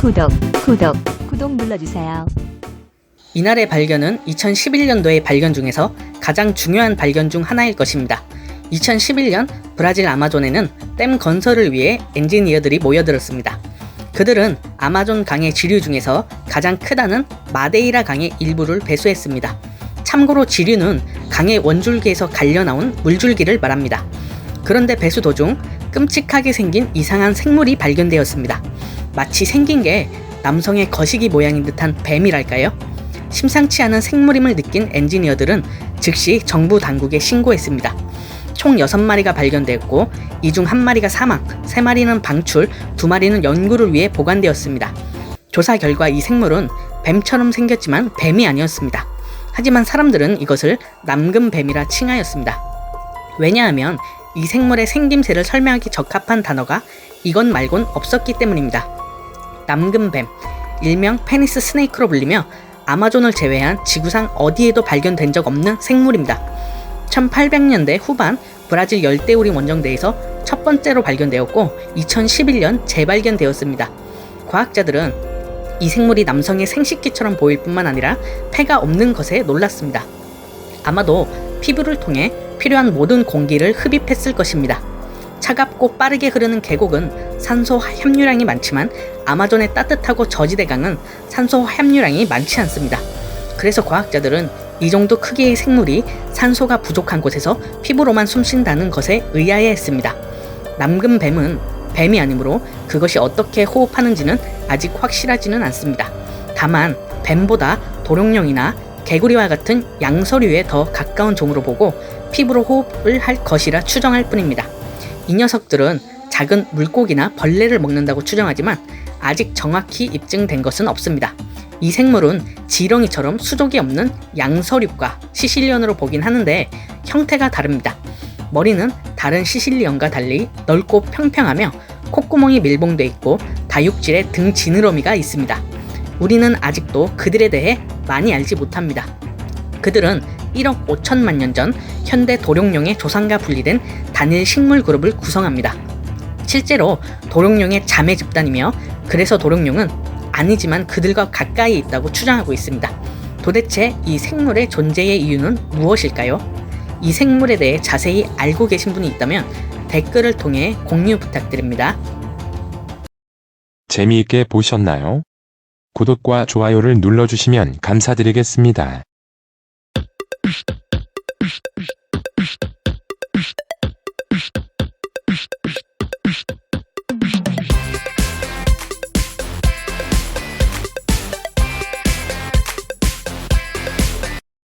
구독, 구독, 구독 눌러주세요. 이날의 발견은 2011년도의 발견 중에서 가장 중요한 발견 중 하나일 것입니다. 2011년 브라질 아마존에는 댐 건설을 위해 엔지니어들이 모여들었습니다. 그들은 아마존 강의 지류 중에서 가장 크다는 마데이라 강의 일부를 배수했습니다. 참고로 지류는 강의 원줄기에서 갈려 나온 물줄기를 말합니다. 그런데 배수 도중 끔찍하게 생긴 이상한 생물이 발견되었습니다. 마치 생긴 게 남성의 거시기 모양인 듯한 뱀이랄까요? 심상치 않은 생물임을 느낀 엔지니어들은 즉시 정부 당국에 신고했습니다. 총 6마리가 발견되었고 이 중 1마리가 사망, 3마리는 방출, 2마리는 연구를 위해 보관되었습니다. 조사 결과 이 생물은 뱀처럼 생겼지만 뱀이 아니었습니다. 하지만 사람들은 이것을 남금뱀이라 칭하였습니다. 왜냐하면 이 생물의 생김새를 설명하기 적합한 단어가 이건 말곤 없었기 때문입니다. 남금뱀, 일명 페니스 스네이크로 불리며 아마존을 제외한 지구상 어디에도 발견된 적 없는 생물입니다. 1800년대 후반 브라질 열대우림 원정대에서 첫 번째로 발견되었고 2011년 재발견되었습니다. 과학자들은 이 생물이 남성의 생식기처럼 보일 뿐만 아니라 폐가 없는 것에 놀랐습니다. 아마도 피부를 통해 필요한 모든 공기를 흡입했을 것입니다. 차갑고 빠르게 흐르는 계곡은 산소 함유량이 많지만 아마존의 따뜻하고 저지대 강은 산소 함유량이 많지 않습니다. 그래서 과학자들은 이 정도 크기의 생물이 산소가 부족한 곳에서 피부로만 숨 쉰다는 것에 의아해 했습니다. 남금 뱀은 뱀이 아니므로 그것이 어떻게 호흡하는지는 아직 확실하지는 않습니다. 다만 뱀보다 도룡령이나 개구리와 같은 양서류에 더 가까운 종으로 보고 피부로 호흡을 할 것이라 추정할 뿐입니다. 이 녀석들은 작은 물고기나 벌레를 먹는다고 추정하지만 아직 정확히 입증된 것은 없습니다. 이 생물은 지렁이처럼 수족이 없는 양서류과 시실리언으로 보긴 하는데 형태가 다릅니다. 머리는 다른 시실리언과 달리 넓고 평평하며 콧구멍이 밀봉돼 있고 다육질에 등 지느러미가 있습니다. 우리는 아직도 그들에 대해 많이 알지 못합니다. 그들은 1억 5천만 년 전 현대 도룡령의 조상과 분리된 단일 식물 그룹을 구성합니다. 실제로 도룡령의 자매 집단이며 그래서 도룡령은 아니지만 그들과 가까이 있다고 추정하고 있습니다. 도대체 이 생물의 존재의 이유는 무엇일까요? 이 생물에 대해 자세히 알고 계신 분이 있다면 댓글을 통해 공유 부탁드립니다. 재미있게 보셨나요? 구독과 좋아요를 눌러주시면 감사드리겠습니다.